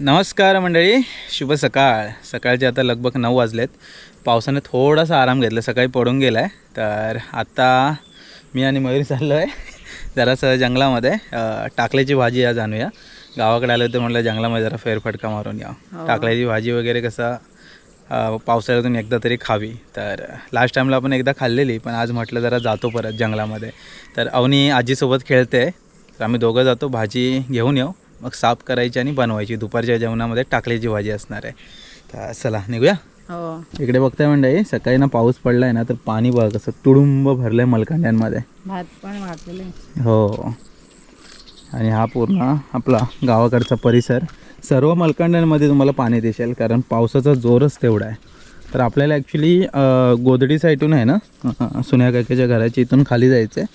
नमस्कार मंडळी शुभ सकाळ. सकाळचे आता लगभग नऊ वाजलेत. पावसाने थोडासा आराम घेतला सकाळी पडून गेला आहे तर आता मी आणि मयूर चाललो आहे जरासं जंगलामध्ये. टाकल्याची भाजी आज आणूया. गावाकडे आलो तर म्हटलं जंगलामध्ये जरा फेरफटका मारून या टाकल्याची भाजी वगैरे कसं पावसाळ्यातून एकदा तरी खावी. तर लास्ट टाईमला आपण एकदा खाल्लेली पण आज म्हटलं जरा जातो परत जंगलामध्ये. तर अवनी आजीसोबत खेळते. तर आम्ही दोघं जातो भाजी घेऊन येऊ. मग साफ करायची आणि बनवायची. दुपारच्या जेवणामध्ये टाकल्याची भाजी असणार आहे. तर चला निघूया? हो. इकडे बघताय मंडळी सकाळी ना पाऊस पडलाय ना तर पाणी बघा कसं तुडुंब भरलंय मलकांड्यांमध्ये. भात पण वाटलेले हो. आणि हा पूर्ण आपला गावाकडचा परिसर. सर्व मलकांड्यांमध्ये तुम्हाला पाणी दिसेल कारण पावसाचा जोरच तेवढा आहे. तर आपल्याला ॲक्च्युली गोदडी साईडून आहे ना सुन्या काकाच्या घराच्या इथून खाली जायचं आहे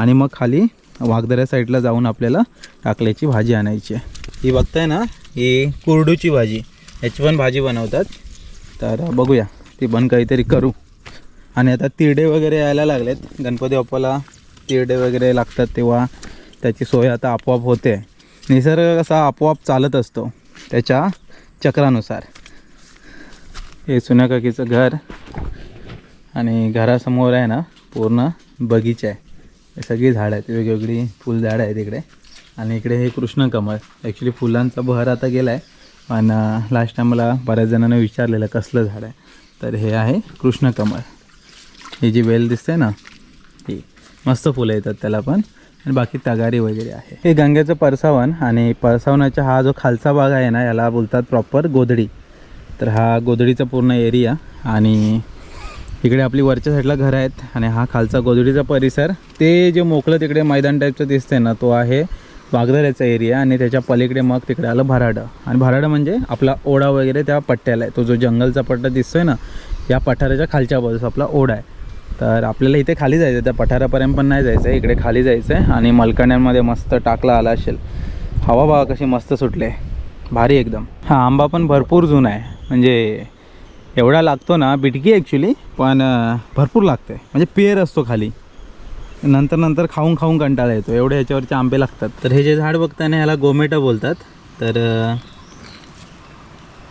आणि मग खाली वाघदऱ्या साईडला जाऊन आपल्याला टाकल्याची भाजी आणायची आहे. ही बघताय ना ही कुरडूची भाजी. ह्याची पण भाजी बनवतात. तर बघूया ती पण काहीतरी करू. आणि आता तिरडे वगैरे यायला लागलेत. गणपती बाप्पाला तिरडे वगैरे लागतात तेव्हा त्याची सोय आता आपोआप होते. निसर्ग कसा आपोआप चालत असतो त्याच्या चक्रानुसार. हे सुन्या काकीचं घर. आणि घरासमोर आहे ना पूर्ण बगीचा आहे. सगळी झाडं आहेत वेगवेगळी फुलझाडं आहेत इकडे. आणि इकडे हे कृष्णकमळ ॲक्च्युली फुलांचा बहर आता गेला आहे पण लास्ट टाईम मला बऱ्याच जणांना विचारलेलं कसलं झाड आहे. तर हे आहे कृष्णकमळ ही जी वेल दिसते ना ही मस्त फुलं येतात त्याला पण. आणि बाकी तगारी वगैरे आहे. हे गंगेचं परसावन आणि परसावनाचा हा जो खालचा भाग आहे ना याला बोलतात प्रॉपर गोधडी. तर हा गोधडीचा पूर्ण एरिया आणि इकडे आपली वरच्या साईडला घर आहेत आणि हा खालचा गोजडीचा परिसर. ते जे मोकळं तिकडे मैदान टाईपचं दिसतंय ना तो आहे वागदऱ्याचा एरिया आणि त्याच्या पलीकडे मग तिकडे आलं भराडं. आणि भराडं म्हणजे आपला ओढा वगैरे त्या पट्ट्याला आहे. तो जो जंगलचा पट्टा दिसतोय ना या पठाराच्या खालच्या बाजूस आपला ओढा आहे. तर आपल्याला इथे खाली जायचं आहे त्या पठारापर्यंत पण नाही जायचं आहे इकडे खाली जायचं आहे आणि मलकण्यांमध्ये मस्त टाकला आला असेल. हवा बघा कशी मस्त सुटले भारी एकदम. हा आंबा पण भरपूर जुना आहे. म्हणजे एवढा लागतो ना बिटकी ॲक्च्युली पण भरपूर लागते. म्हणजे पेर असतो खाली. नंतर नंतर खाऊन खाऊन कंटाळा येतो. एवढे ह्याच्यावरचे आंबे लागतात. तर हे जे झाड बघताय ना ह्याला गोमेटा बोलतात. तर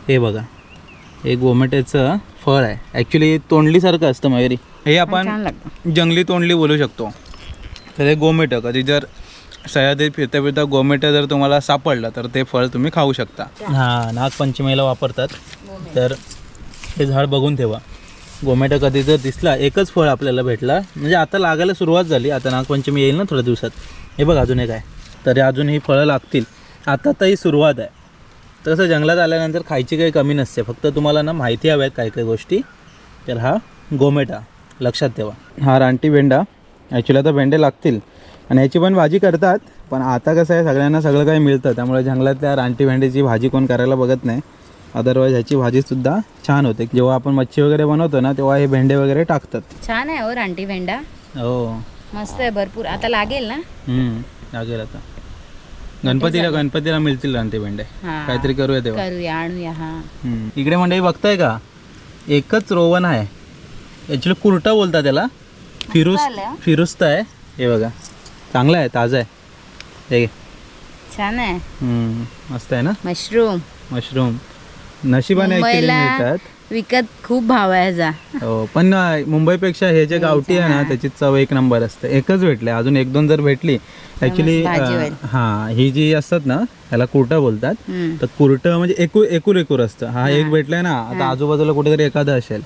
हे बघा. हे गोमेट्याचं फळ आहे. ॲक्च्युली तोंडलीसारखं असतं मयुरी हे आपण जंगली तोंडली बोलू शकतो. तर हे गोमेटं कधी जर सह्याद्रीत फिरता फिरता गोमेटं जर तुम्हाला सापडलं तर ते फळ तुम्ही खाऊ शकता. हां नागपंचमीला वापरतात. तर हे झाड बघून ठेवा. गोमेटं कधी जर दिसला एकच फळ आपल्याला भेटला म्हणजे आता लागायला सुरुवात झाली. आता नागपंचमी येईल ना थोड्या दिवसात. हे बघ अजून एक आहे. तरी अजून ही फळं लागतील. आता तर ही सुरुवात आहे. तसं जंगलात आल्यानंतर खायची काही कमी नसते. फक्त तुम्हाला ना माहिती हव्या आहेत काही काही गोष्टी. तर हा गोमेटा लक्षात ठेवा. हा रानटी भेंडा. ॲक्च्युली आता भेंडे लागतील. आणि याची पण भाजी करतात. पण आता कसं आहे सगळ्यांना सगळं काही मिळतं. त्यामुळे जंगलातल्या रानटी भेंडीची भाजी कोण करायला बघत नाही. अदरवाईज ह्याची भाजीसुद्धा छान होते. जेव्हा आपण मच्छी वगैरे बनवतो ना तेव्हा हे भेंडे वगैरे टाकतात. छान आहे हो रानटी भेंडा. हो. मस्त आहे भरपूर. आता लागेल ना? हम्म, लागेल आता. गणपतीला गणपतीला मिळतील रानटी भेंडे. हा. काहीतरी करूया तेव्हा. करूया आणूया हा. हम्म. इकडे मंडळी बघताय का? एकच रोवन आहे. ॲक्च्युली कुर्टा बोलतात त्याला. फिरुस आलं? फिरुस्त आहे. हे बघा. चांगला आहे ताजा आहे. हे घे. छान आहे. हम्म, मस्त आहे ना? मशरूम. मशरूम. नशिबाने ॲक्च्युली मुंबईला मिळतात. विकत खूप भाव आहे ह्याचा. हो पण मुंबईपेक्षा हे जे गावठी आहे ना त्याची चव एक नंबर असते. एकच भेटले अजून एक दोन जर भेटली भाजी होईल. हां ही जी असतात ना ह्याला कुर्टा बोलतात. हम्म. तर कुर्ट म्हणजे एकूर एकूर एकूर असतं. हा एक भेटलाय ना आता आजूबाजूला कुठेतरी एखादं असेल.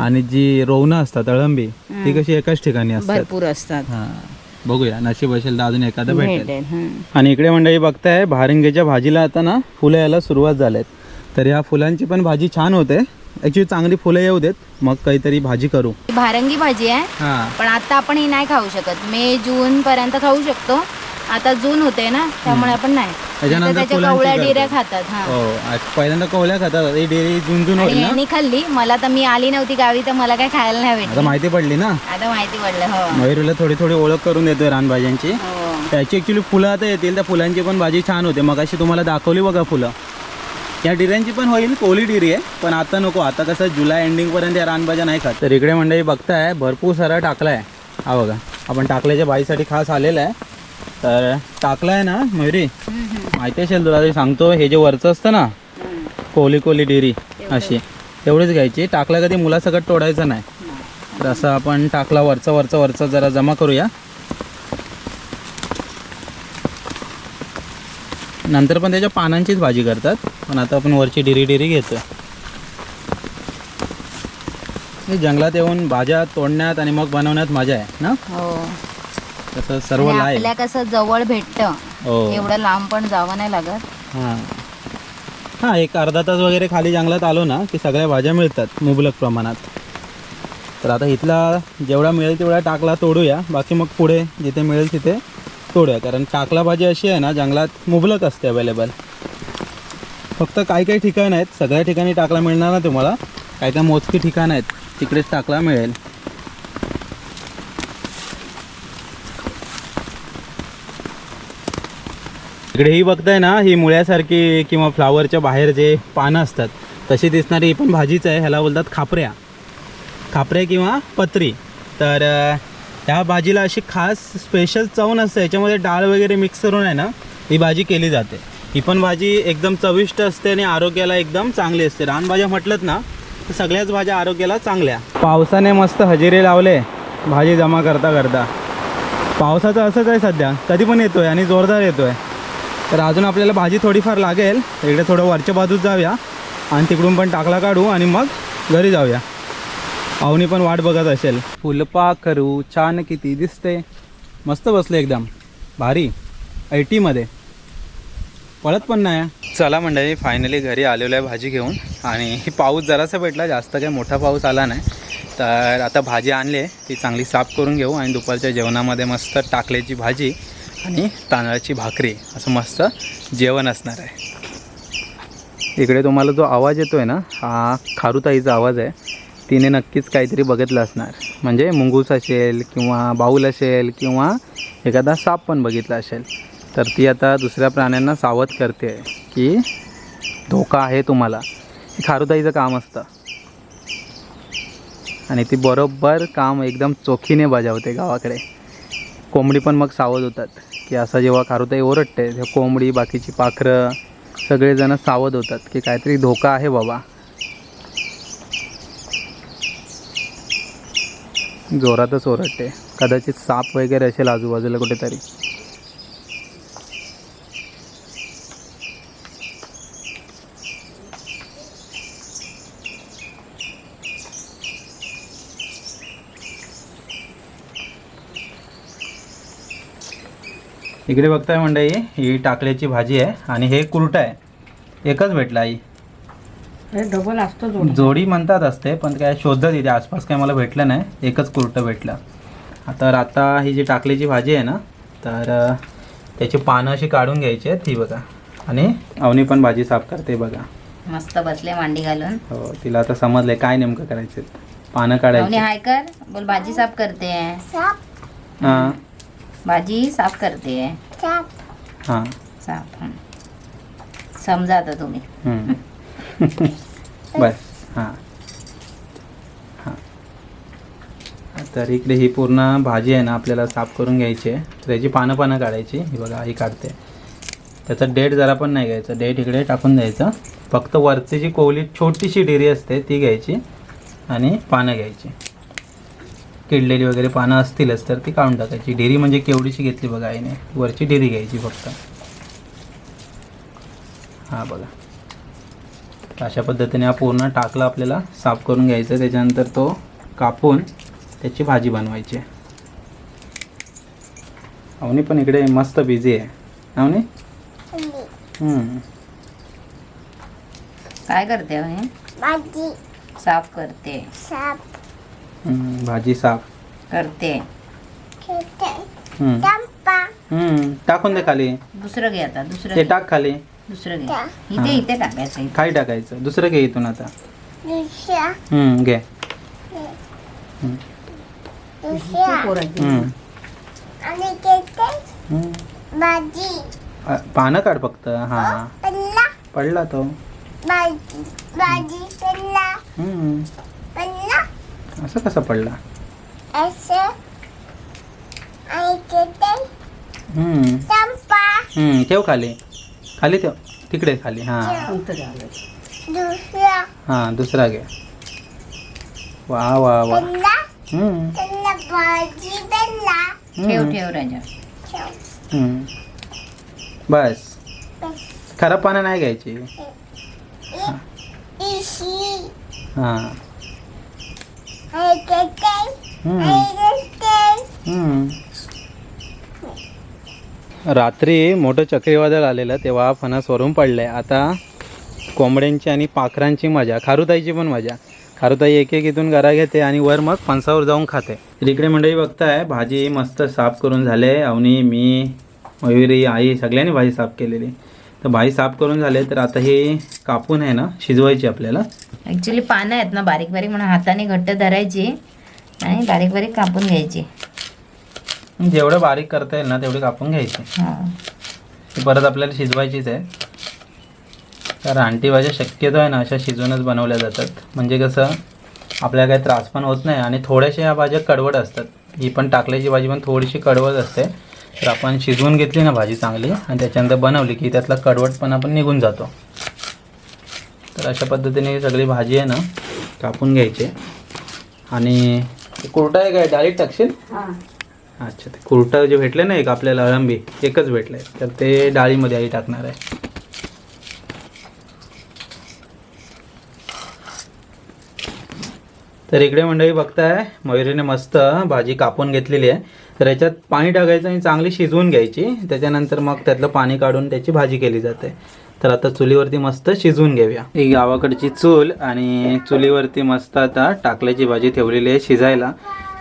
आणि जी रोवणं असतात अळंबी ती कशी एकाच ठिकाणी असतात. भरपूर असतात. हा. बघूया नशीब असेल तर अजून एखादं भेटेल. भेटेल हम्म. आणि इकडे मंडळी बघताय भारिंगेच्या भाजीला आता ना फुलं यायला सुरुवात झालेत. तर ह्या फुलांची पण भाजी छान होते. ॲक्च्युली चांगली फुलं येऊ देत. मग काहीतरी भाजी करू. ही भारंगी भाजी आहे. हां. पण आता आपण ही नाही खाऊ शकत. मे जून पर्यंत खाऊ शकतो. आता जून होते ना त्यामुळे आपण नाही. त्याच्यानंतर तर त्याच्या फुलांची कवळ्या करतो. डिऱ्या खातात हा. हो आज पहिल्यांदा कवल्या खातात. ही डेअरी जून जून होईल आणि ना? यांनी खाल्ली. मला तर मी आली नव्हती गावी तर मला काय खायला नाही आता भेटली माहिती पडली ना? आता माहिती पडलं हो. मयुरीला थोडी थोडी ओळख करून देतोय रानभाज्यांची. हो. त्याची ॲक्च्युली फुलं आता येतील त्या फुलांची पण भाजी छान होते. मग अशी तुम्हाला दाखवली बघा फुलं. या डिऱ्यांची पण होईल कोली डिरी आहे. पण आता नको आता कसं जुलै एंडिंगपर्यंत या रानभाज्या नाही खात. तर इकडे मंडळी बघताय भरपूर सारा टाकला आहे हा बघा आपण टाकल्याच्या बाईसाठी खास आलेला आहे. तर टाकला आहे ना मयुरी. माहिती असेल तुला ते सांगतो. हे जे वरचं असतं ना कोली कोली डेरी अशी तेवढीच घ्यायची. टाकला कधी मुलासकट तोडायचं नाही. तर असं आपण टाकला वरचा वरचा वरचा जरा जमा करूया. नंतर पण त्याच्या पानांचीच भाजी करतात. पण आता आपण वरची डिरी डिरी घेतो जंगलात येऊन भाज्या तोडण्यात आणि मग बनवण्यात मजा आहे ना? हो. तसं सर्व आणि आपल्या कसं जवळ भेटतं. हो. एवढं लांब पण जावं नाही लागत. हां. हां एक अर्धा तास वगैरे खाली जंगलात आलो ना की सगळ्या भाज्या मिळतात मुबलक प्रमाणात. तर आता इथला जेवढा मिळेल तेवढा टाकला तोडूया. बाकी मग पुढे जिथे मिळेल तिथे तोडूया कारण टाकला भाजी अशी आहे ना जंगलात मुबलक असते अवेलेबल फक्त काही काही ठिकाणं आहेत सगळ्या ठिकाणी टाकला मिळणार ना तुम्हाला. काही काही मोजकी ठिकाणं आहेत तिकडेच टाकला मिळेल. इकडे ही बघताय ना ही मुळ्यासारखी किंवा फ्लावरच्या बाहेर जे पानं असतात तशी दिसणारी ही पण भाजीच आहे ह्याला बोलतात खापऱ्या. खापऱ्या किंवा पत्री. तर त्या ह्या भाजीला अशी खास स्पेशल चव नसते. याच्यामध्ये डाळ वगैरे मिक्स करून आहे ना ही भाजी केली जाते. ही पण भाजी एकदम चविष्ट असते आणि आरोग्याला एकदम चांगली असते. रानभाज्या म्हटलं ना तर सगळ्याच भाज्या आरोग्याला चांगल्या. पावसाने मस्त हजेरी लावले भाजी जमा करता करता. पावसाचं असंच आहे सध्या. कधी पण येतोय आणि जोरदार येतोय. तर अजून आपल्याला भाजी थोडीफार लागेल. इकडे थोडं वरच्या बाजूत जाऊया. आणि तिकडून पण टाकला काढू आणि मग घरी जाऊया. पाहुणी पण वाट बघत असेल. फुलपा करू छान किती दिसते. मस्त बसले एकदम. भारी. ऐटीमध्ये पळत पण नाही. चला मंडळी फायनली घरी आलेलो आहे भाजी घेऊन. आणि पाऊस जरासा भेटला जास्त काही मोठा पाऊस आला नाही. तर आता भाजी आणली आहे. ती चांगली साफ करून घेऊ आणि दुपारच्या जेवणामध्ये मस्त टाकल्याची भाजी आणि तांदळाची भाकरी. असं मस्त जेवण असणार आहे. इकडे तुम्हाला जो आवाज येतो आहे ना हा खारुताईचा आवाज आहे. तिने नक्कीच काहीतरी बघितलं असणार. म्हणजे मुंगूस असेल किंवा बाऊल असेल किंवा एखादा साप पण बघितला असेल. तर ती आता दुसऱ्या प्राण्यांना सावध करते की धोका आहे तुम्हाला. हे खारुताईचं काम असतं. आणि ती बरोबर काम एकदम चोखीने बजावते गावाकडे. कोंबडी पण मग सावध होतात की असं जेव्हा खारुताई ओरडते तेव्हा कोंबडी बाकीची पाखरं सगळेजण सावध होतात की काहीतरी धोका आहे बाबा. जोरातच ओरडते. कदाचित साप वगैरे असेल आजूबाजूला कुठेतरी. इकडे बघताय मंडळी ही टाकल्याची भाजी आहे आणि हे कुरटा आहे. एकच भेटला आई. डबल असतो जोड. जोडी म्हणतात असते पण काय शोधत इथे आसपास काय मला भेटलं नाही. एकच कुर्तं भेटलं. तर आता ही जी टाकलीची भाजी आहे ना तर त्याची पानं अशी काढून घ्यायची आहेत ही बघा. आणि अवनी पण भाजी साफ करते बघा. मस्त बसले मांडी घालून. हो तिला आता समजलंय काय नेमकं करायचं पानं काढायची. हाय कर. बोल भाजी साफ करते. हां. भाजी साफ करते. हां. साफ. हं. समजा आता तुम्ही. बस हां. हां. तर इकडे ही पूर्ण भाजी आहे ना आपल्याला साफ करून घ्यायची आहे. त्याची पानं पानं काढायची. ही बघा ही काढते. त्याचा डेट जरा पण नाही घ्यायचा. डेट इकडे टाकून द्यायचं. फक्त वरची जी कोवली छोटीशी डिरी असते ती घ्यायची आणि पानं घ्यायची. किडलेली वगैरे पानं असतीलच तर ती काढून टाकायची. डेरी म्हणजे केवढीशी घेतली बघा आईने. वरची डेरी घ्यायची फक्त. हां बघा. अशा पद्धतीने हा पूर्ण टाकला आपल्याला साफ करून घ्यायचा. त्याच्यानंतर तो कापून त्याची भाजी बनवायची अवनी पण इकडे मस्त बिझी आहे. अवनी? हम्म. काय करते हो हे भाजी. साफ करते. साप हम्म, भाजी साफ. करते. खेळते. हम्म. चंपा. हम्म, टाकून दे खाली. दुसरं घे आता दुसरं ते घे. टाक खाली. दुसरं घे. हा. इथे इथे टाकायचं इथे. खाली टाकायचं. दुसरं घे इथून आता. दुसऱ्या. हम्म, घे. दुसऱ्या हम्म. आणि खेळते हम्म. भाजी. अ, पानं काढ फक्त. हां पल्ला पडला. तो. भाजी. भाजी पल्ला हम्म. पल्ला असं कसं पडला? असं. आणि खेळते हम्म. चंपा. हम्म, ठेव खाली. खाली ठेव तिकडे खाली हाँ. दुसरा. हाँ दुसरा घे. वा वा वा. हम्म, बनला ठेव ठेव राजा. हम्म. बस. खराब पानं नाही घ्यायची. इशी. हाँ. रात्री मोठं चक्रीवादळ आलेलं तेव्हा फणस वरून पडलाय. आता कोंबड्यांची आणि पाखरांची मजा खारुताईची पण मजा. खारुताई एक एक इथून घरा घेते आणि वर मग फणसावर जाऊन खाते. तर इकडे मंडळी बघताय भाजी मस्त साफ करून झाले. अवनी मी मयुरी आई सगळ्यांनी भाजी साफ केलेली. तर भाजी साफ करून झाले तर आता हे कापून आहे ना शिजवायची आपल्याला. ॲक्च्युली पानं आहेत ना बारीक बारीक म्हणून हाताने घट्ट धरायची आणि बारीक बारीक कापून घ्यायची. जेवढं बारीक करता येईल ना तेवढे कापून घ्यायची. हां. ती परत आपल्याला शिजवायचीच आहे. तर रानटी भाज्या शक्यतो आहे ना अशा शिजवूनच बनवल्या जातात. म्हणजे कसं आपल्याला काही त्रास पण होत नाही आणि थोड्याशा ह्या भाज्या कडवट असतात. ही पण टाकल्याची भाजी पण थोडीशी कडवट असते. तर आपण शिजवून घेतली ना भाजी चांगली आणि त्याच्यानंतर बनवली की त्यातला कडवटपणा पण निघून जातो. तर अशा पद्धतीने सगळी भाजी आहे ना कापून घ्यायची. आणि कुरटा आहे काय डाळीत टाकशील? अच्छा ते कुरटा जे भेटले ना एक आपल्याला अळंबी एकच भेटलं. तर ते डाळीमध्ये आई टाकणार आहे. तर इकडे मंडळी बघताय मयुरीने मस्त भाजी कापून घेतलेली आहे. तर याच्यात पाणी टाकायचं आणि चांगली शिजवून घ्यायची. त्याच्यानंतर मग त्यातलं पाणी काढून त्याची भाजी केली जाते. तर आता चुलीवरती मस्त शिजवून घेऊया. ही गावाकडची चूल आणि चुलीवरती मस्त आता टाकल्याची भाजी ठेवलेली आहे शिजायला.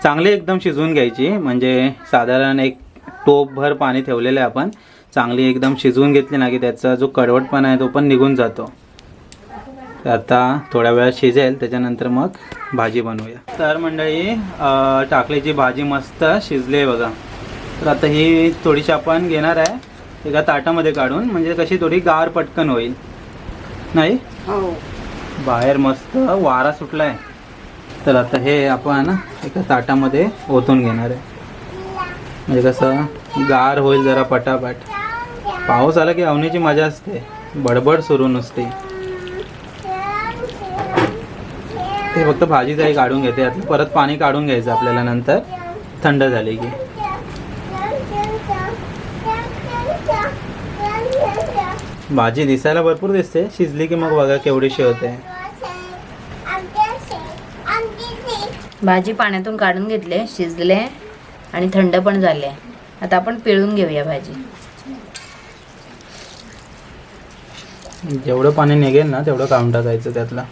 चांगली एकदम शिजवून घ्यायची. म्हणजे साधारण एक टोपभर पाणी ठेवलेलं आहे आपण. चांगली एकदम शिजवून घेतली ना की त्याचा जो कडवटपणा आहे तो पण निघून जातो. तर आता थोड्या वेळात शिजेल त्याच्यानंतर मग भाजी बनवूया. तर मंडळी अं, टाकल्याची भाजी मस्त शिजली आहे बघा. तर आता ही थोडीशी आपण घेणार आहे. एका ताटामध्ये काढून म्हणजे कशी थोडी गार पटकन होईल. नाही? बाहेर मस्त वारा सुटला आहे तर आता हे आपण एका ताटामध्ये ओतून घेणार आहे. म्हणजे कसं गार होईल जरा पटापट. पाऊस आला की अवनीची मजा असते. बडबड सुरू नुसती. ते फक्त भाजी आई काढून घेते. यातलं परत पाणी काढून घ्यायचं आपल्याला नंतर. थंड झाली की. भाजी दिसायला भरपूर दिसते. शिजली की मग बघा केवढीशी होते भाजी पाण्यातून काढून घेतले शिजले आणि थंड पण झाले. आता आपण पिळून घेऊया भाजी. जेवढं पाणी निघेल ना तेवढं काढून टाकायचं त्यातलं.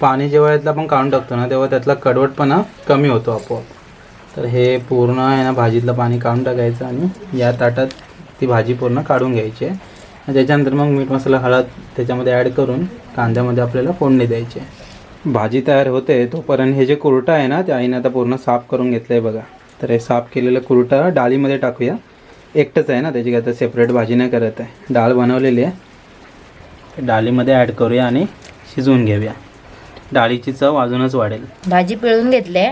पाणी जेव्हा यातलं आपण काढून टाकतो ना तेव्हा त्यातला कडवटपणा कमी होतो आपोआप. तर हे पूर्ण आहे ना भाजीतलं पाणी काढून टाकायचं आणि या ताटात ती भाजी पूर्ण काढून घ्यायची आहे. त्याच्यानंतर मग मीठ मसाला हळद त्याच्यामध्ये ॲड करून कांद्यामध्ये आपल्याला फोडणी द्यायची आहे. भाजी तयार होते तोपर्यंत हे जे कुरटा आहे ना ते आईने आता पूर्ण साफ करून घेतलं आहे बघा. तर हे साफ केलेलं कुरटा डाळीमध्ये टाकूया. एकटंच आहे ना त्याची काय आता सेपरेट भाजी नाही करत आहे. डाळ बनवलेली आहे. डाळीमध्ये ॲड करूया आणि शिजवून घेऊया. डाळीची चव अजूनच वाढेल. भाजी पिळून घेतले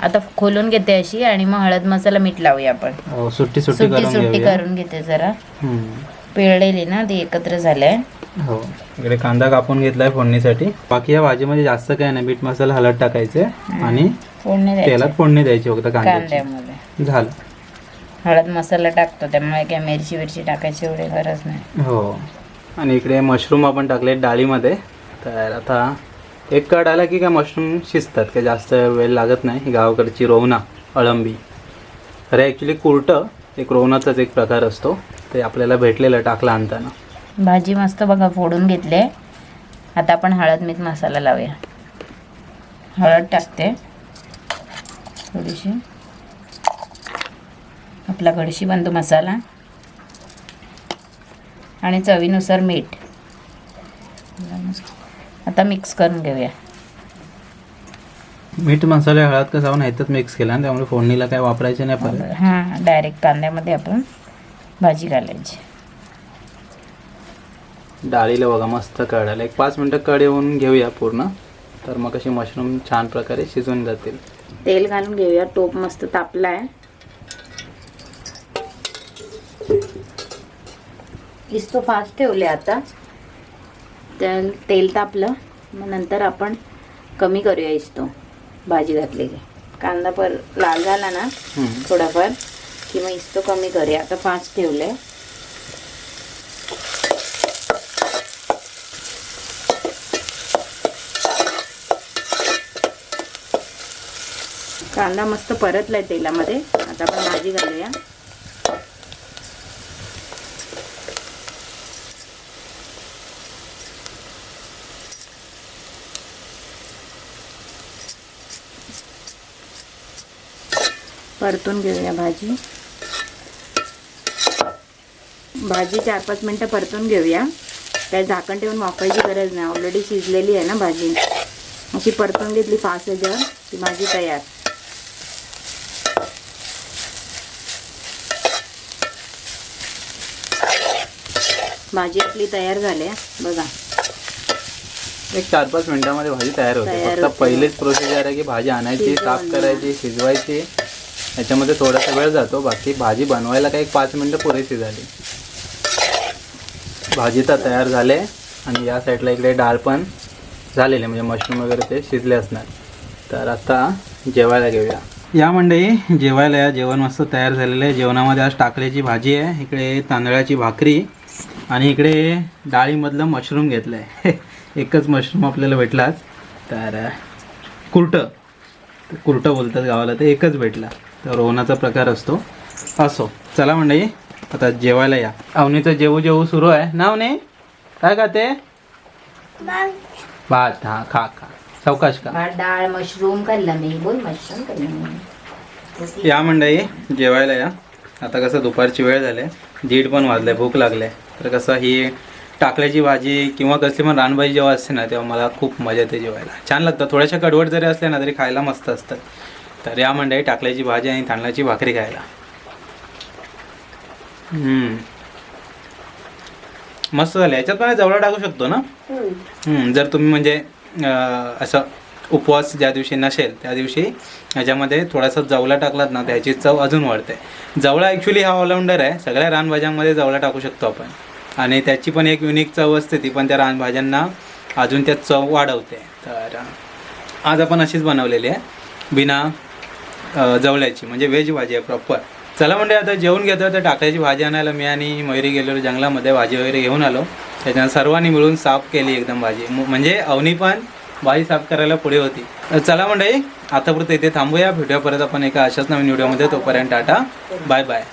आता खोलून घेते अशी आणि मग हळद मसाला मीठ लावूया आपण. हो, सुट्टी सुट्टी सुट्टी करून घेते जरा. पिळलेली ना ती एकत्र झालंय. हो. इकडे कांदा कापून घेतलाय फोडणीसाठी. बाकी या भाजीमध्ये जास्त काय नाही. मीठ मसाला हळद टाकायचे आणि फोडणी द्यायची. तेलात फोडणी द्यायची फक्त कांद्याची. कांद्यामध्ये. झालं. हळद मसाला टाकतो त्यामुळे काय मिरची विरची टाकायची एवढी गरज नाही. हो. आणि इकडे मशरूम आपण टाकले डाळीमध्ये. तर आता एक कड आला की काय मशरूम शिजतात काय जास्त वेळ लागत नाही. गावाकडची रोवना अळंबी. खरं ॲक्च्युली कुरटं एक रोवनाचाच एक प्रकार असतो. ते आपल्याला भेटलेलं टाकलं आणताना. भाजी मस्त बघा फोडून घेतले. आता आपण हळद मीठ मसाला लावूया. हळद टाकते. थोडीशी. आपला गडशी बंधू मसाला. आणि चवीनुसार मीठ. आता मिक्स करून घेऊया. मीठ मसाले हळद कसं आपण ह्याच्यात मिक्स केला आणि त्यामुळे फोडणीला काय वापरायचे नाही हां डायरेक्ट कांद्यामध्ये आपण भाजी घालायची. डाळीला बघा मस्त कळायला एक पाच मिनटं कड येऊन घेऊया पूर्ण. तर मग अशी मशरूम छान प्रकारे शिजून जातील. तेल घालून घेऊया. टोप मस्त तापला आहे इस्तो फास्ट ठेवले आता. तेल तेल तापलं. मग नंतर आपण कमी करूया इस्तो. भाजी घातली की कांदा पर लाल झाला ना. थोडाफार. किंवा इस्तो कमी करूया. आता फास्ट ठेवले. कांदा मस्त परतलाय तेलामध्ये. आता आपण भाजी घालूया. परतून घेऊया भाजी. भाजी चार पाच मिनटं परतून घेऊया. काय झाकण ठेवून वाफायची गरज नाही. ऑलरेडी शिजलेली आहे ना भाजी. अशी परतून घेतली फास्ट ह्याच्यावर की भाजी तयार. भाजी आपली तयार झाली आहे. बघा. एक चार पाच मिनिटामध्ये भाजी तयार होते. फक्त. पहिलेच प्रोसिजर आहे की भाजी आणायची साफ. करायची शिजवायची. याच्यामध्ये थोडासा वेळ जातो. बाकी भाजी बनवायला काही पाच मिनटं पुरेशी झाली. भाजी तर तयार झाले आणि या साईडला इकडे डाळ पण झालेले म्हणजे मशरूम वगैरे ते शिजले असणार. तर आता जेवायला घेऊया. या मंडळी जेवायला या. जेवण मस्त तयार झालेलं आहे. जेवणामध्ये आज टाकल्याची भाजी आहे. इकडे तांदळाची भाकरी आणि इकडे डाळीमधलं मशरूम घेतलं आहे एकच मशरूम आपल्याला भेटलाच तर कुर्टं. कुर्टं बोलतात गावाला तर एकच भेटला. तर रोहनाचा प्रकार असतो. असो. चला मंडळी आता जेवायला या. अवनीचं जेवू जेवू सुरू आहे. ना अवनी? काय खाते? भात. हा खा खा. सावकाश का भात डाळ मशरूम खाल्ला मी. बोल मशरूम खाल्ला या मंडळी जेवायला या. आता कसं दुपारची वेळ झाली दीड पण वाजले भूक लागले तर कसं ही टाकल्याची भाजी किंवा कसली पण रानभाजी जेव्हा असते ना तेव्हा मला खूप मजा येते जेवायला. छान लागतं. थोड्याशा कडवट जरी असल्या ना तरी खायला मस्त असतात तर या मंडळी टाकल्याची भाजी आणि तांदळाची भाकरी खायला. हम्म. मस्त झालं. याच्यात पण जवळ टाकू शकतो ना? हम्म, जर तुम्ही म्हणजे असं उपवास ज्या दिवशी नसेल त्या दिवशी ह्याच्यामध्ये थोडासा जवला टाकलात ना त्याची चव अजून वाढते. जवळा ॲक्च्युली हा ऑलराऊंडर आहे. सगळ्या रानभाज्यांमध्ये जवळा टाकू शकतो आपण. आणि त्याची पण एक युनिक चव असते ती पण त्या रानभाज्यांना अजून त्यात चव वाढवते. तर आज आपण अशीच बनवलेली आहे. बिना जवळ्याची म्हणजे व्हेज भाजी आहे प्रॉपर चला म्हणजे आता जेवून घेतो तर टाकायची भाजी आणायला मी आणि मयुरी गेलेलो जंगलामध्ये भाजी वगैरे घेऊन आलो. त्याच्यानं सर्वांनी मिळून साफ केली एकदम भाजी. म्हणजे अवनी पण भाजी साफ करायला पुढे होती. चला मंडळी आतापुरतं इथे थांबूया. भेटूया परत आपण एका अशाच नवीन व्हिडिओमध्ये. तोपर्यंत टाटा. Bye bye.